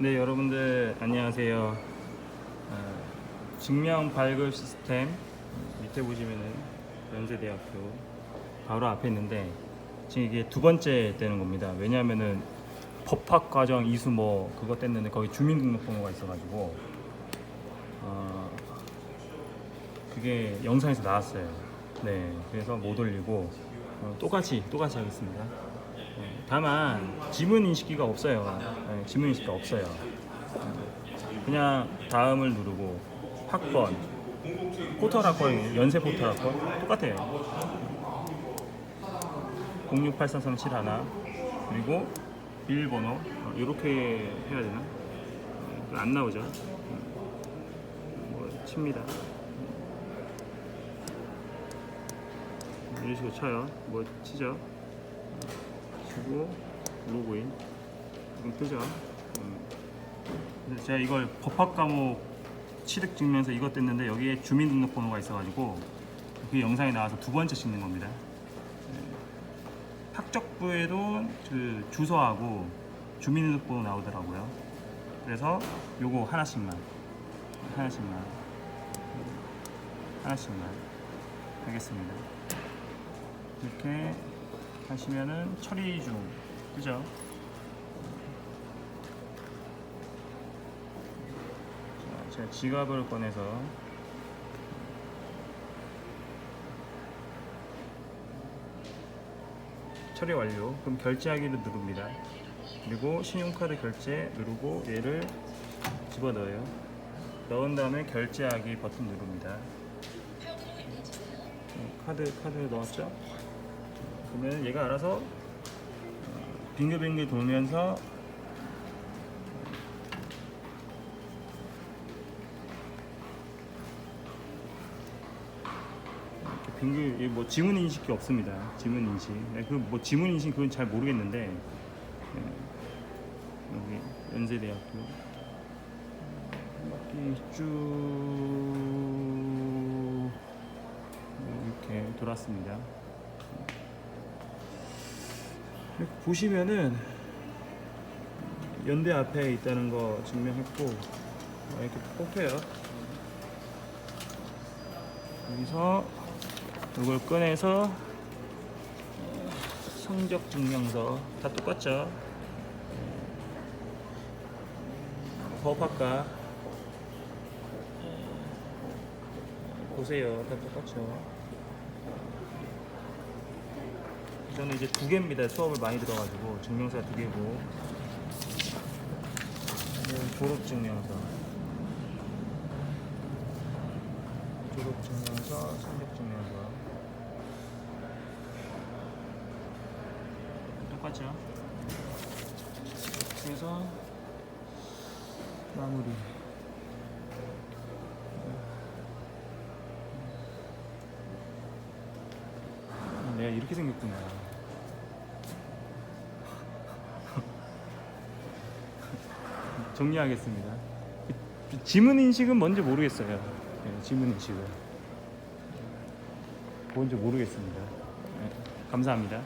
네, 여러분들 안녕하세요. 어, 증명 발급 시스템 밑에 보시면은 연세대학교 바로 앞에 있는데 지금 이게 두 번째 되는 겁니다. 왜냐하면은 법학 과정 이수 뭐 그거 뗐는데 거기 주민등록번호가 있어가지고 어, 그게 영상에서 나왔어요. 네, 그래서 못 올리고 어, 똑같이 똑같이 하겠습니다. 네, 다만 지문 인식기가 없어요. 네, 지문 인식기가 없어요. 네, 그냥 다음을 누르고 학번, 포털 학번, 연세 포털 학번 똑같아요. 0683371 그리고 비밀번호 이렇게 해야 되나? 어, 안 나오죠? 음, 뭐 칩니다. 이런 식으로 쳐요. 뭐 치죠? 치고 로그인 지금 뜨죠? 음. 근데 제가 이걸 법학 과목 취득 증명서 이것 뗐는데 여기에 주민등록번호가 있어가지고 그 영상에 나와서 두 번째 찍는 겁니다. 네. 학적부에도 그 주소하고 주민등록번호 나오더라고요. 그래서 요거 하나씩만 하나씩만 하나씩만 하겠습니다. 이렇게 하시면은 처리 중 그죠? 자, 제가 지갑을 꺼내서 처리 완료. 그럼 결제하기를 누릅니다. 그리고 신용카드 결제 누르고 얘를 집어 넣어요. 넣은 다음에 결제하기 버튼 누릅니다. 어, 카드 카드 넣었죠? 그러면 얘가 알아서 어, 빙글빙글 돌면서 빙글 이뭐 지문 인식이 없습니다. 지문 인식. 그뭐 지문 인식 그건 잘 모르겠는데 예, 여기 연세대학교 한 바퀴 쭉 이렇게 돌았습니다. 보시면은 연대 앞에 있다는 거 증명했고 어, 이렇게 뽑혀요. 여기서 이걸 꺼내서 어, 성적 증명서 다 똑같죠. 어, 법학과 어, 보세요, 다 똑같죠. 저는 이제 두 개입니다. 수업을 많이 들어가지고 증명서 두 개고 이건 졸업 증명서, 졸업 증명서, 성적 증명서 똑같죠? 그래서 마무리. 아, 내가 이렇게 생겼구나. 정리하겠습니다. 그 지문 인식은 뭔지 모르겠어요. 네, 지문 인식은 뭔지 모르겠습니다. 네, 감사합니다.